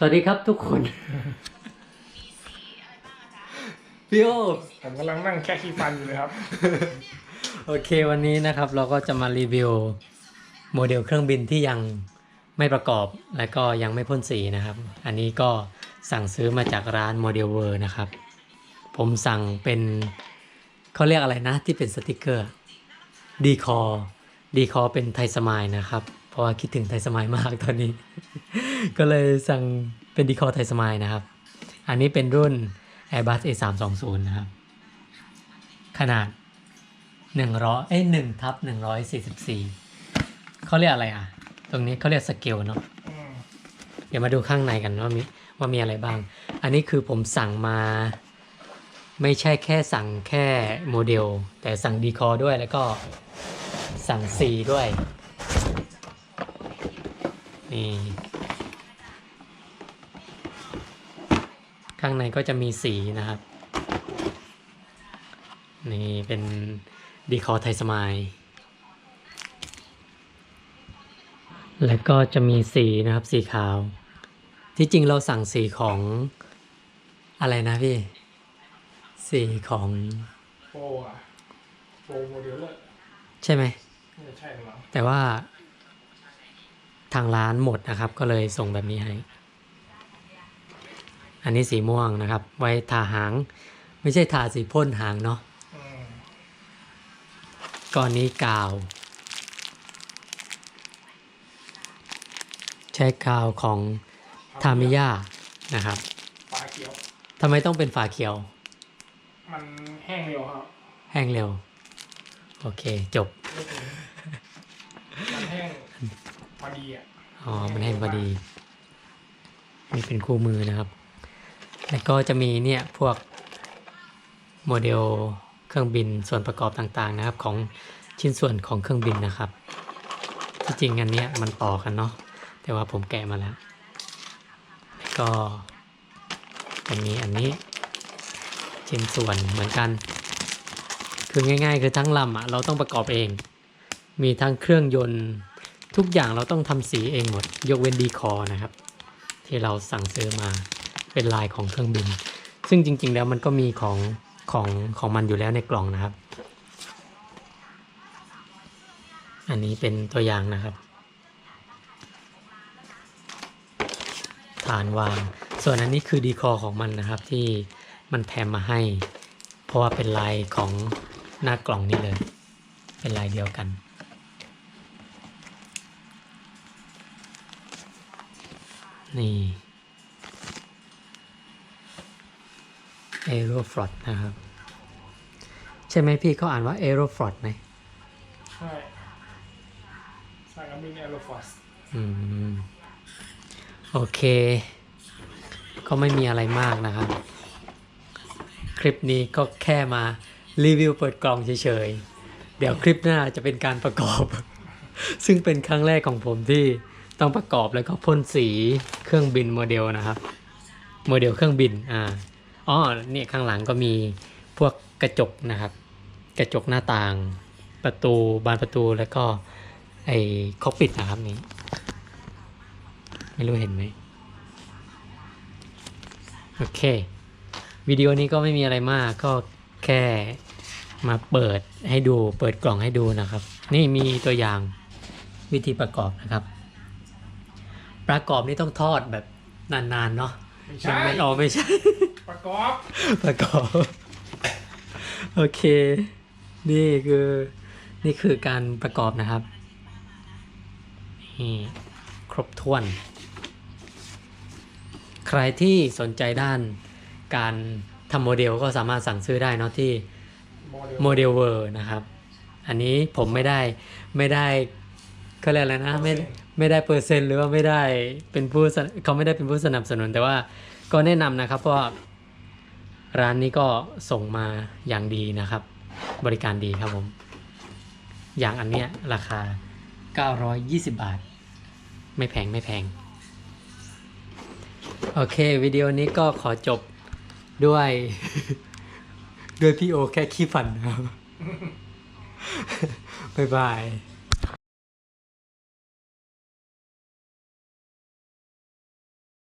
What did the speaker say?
สวัสดีครับทุกคน พี่โอผมกำลังนั่งแค่ขี้ฟันอยู่เลยครับ โอเควันนี้นะครับ เราก็จะมารีวิวโมเดลเครื่องบินที่ยังไม่ประกอบและก็ยังไม่พ่นสีนะครับ อันนี้ก็สั่งซื้อมาจากร้านโมเดลเวอร์นะครับ ผมสั่งเป็นเขาเรียกอะไรนะที่เป็นสติกเกอร์ดีคอดีคอเป็นไทยสมายนะครับเพ ราะว่าคิดถึงไทยสมายมากตอนนี้ ก็เลยสั่งเป็นดีคอไทยสมายนะครับ อันนี้เป็นรุ่น Airbus A320 นะครับ ขนาดหนึ่งร้อยเอ้ยหนึ่งทับหนึ่งร้อยสี่สิบสี่เขาเรียกอะไรอะ ตรงนี้เขาเรียกสเกลเนาะเดี๋ยวมาดูข้างในกันว่ามีว่ามีอะไรบ้าง อันนี้คือผมสั่งมา ไม่ใช่แค่สั่งแค่โมเดล แต่สั่งดีคอด้วยแล้วก็สั่งสีด้วย นี่ข้างในก็จะมีสีนะครับ นี่เป็นดีคอไทยสมายแล้วก็จะมีสีนะครับสีขาว ที่จริงเราสั่งสีของอะไรนะพี่ สีของโปรอะโปรโมเดลเลอร์ใช่ไหมไม่ใช่หรอแต่ว่า ทางร้านหมดนะครับ ก็เลยส่งแบบนี้ให้ อันนี้สีม่วงนะครับ ไว้ทาหาง ไม่ใช่ทาสีพ่นหางเนาะอืมก้อนนี้กาว ใช้กาวของทามิยานะครับฝาเขียวทำไมต้องเป็นฝาเขียว มันแห้งเร็วครับ แห้งเร็ว โอเคจบไม่ถึงมันแห้ง พอดีอะอ๋อมันแห้งพอดีนี่เป็นคู่มือนะครับ แล้วก็จะมีเนี่ยพวกโมเดลเครื่องบินส่วนประกอบต่างๆนะครับ ของชิ้นส่วนของเครื่องบินนะครับที่จริงอันเนี้ยมันต่อกันเนาะแต่ว่าผมแกะมาแล้ว ก็จะมีอันนี้ชิ้นส่วนเหมือนกัน คือง่าย ๆ คือทั้งลำอะเราต้องประกอบเอง มีทั้งเครื่องยนต์ ทุกอย่างเราต้องทำสีเองหมด ยกเว้นดีคอนะครับ ที่เราสั่งซื้อมาเป็นลายของเครื่องบิน ซึ่งจริง ๆ แล้วมันก็มีของของของมันอยู่แล้วในกล่องนะครับ อันนี้เป็นตัวอย่างนะครับ ฐานวาง ส่วนอันนี้คือดีคอของมันนะครับที่มันแถมมาให้ เพราะว่าเป็นลายของหน้ากล่องนี่เลย เป็นลายเดียวกัน นี่ Aeroflot นะครับ ใช่ไหมพี่เขาอ่านว่า Aeroflot ไหมใช่สายการบินแอโรฟอสอืม โอเค ก็ไม่มีอะไรมากนะครับ คลิปนี้ก็แค่มารีวิวเปิดกล่องเฉยๆ เดี๋ยวคลิปหน้าจะเป็นการประกอบ ซึ่งเป็นครั้งแรกของผมที่ ต้องประกอบแล้วก็พ่นสีเครื่องบินโมเดลนะครับ โมเดลเครื่องบินอ่าอ๋อเนี่ยข้างหลังก็มีพวกกระจกนะครับ กระจกหน้าต่างประตูบานประตูแล้วก็ไอ้คอกปิดนะครับนี่ไม่รู้เห็นไหมโอเควิดีโอนี้ก็ไม่มีอะไรมากก็แค่มาเปิดให้ดูเปิดกล่องให้ดูนะครับ นี่มีตัวอย่างวิธีประกอบนะครับ ประกอบนี่ต้องทอดแบบนานๆเนาะไม่มันใช่ไม่ออกไม่ใช่ ประกอบ ประกอบ โอเค นี่คือ นี่คือการประกอบนะครับนี่ครบถ้วน ใครที่สนใจด้านการทำโมเดลก็สามารถสั่งซื้อได้เนาะที่โมเดลโมเดลเวอร์นะครับ อันนี้ผมไม่ได้ไม่ได้ เขาเรียกอะไรนะไม่ไม่ได้เปอร์เซ็นต์หรือว่าไม่ได้เป็นผู้สนเขาไม่ได้เป็นผู้สนับสนุน แต่ว่าก็แนะนำนะครับเพราะว่าร้านนี้ก็ส่งมาอย่างดีนะครับ บริการดีครับผม อย่างอันเนี้ยราคา 920 บาท ไม่แพงไม่แพง โอเค วิดีโอนี้ก็ขอจบด้วย ด้วยพี่โอแค่ขี้ฝันนะครับ บ๊ายบาย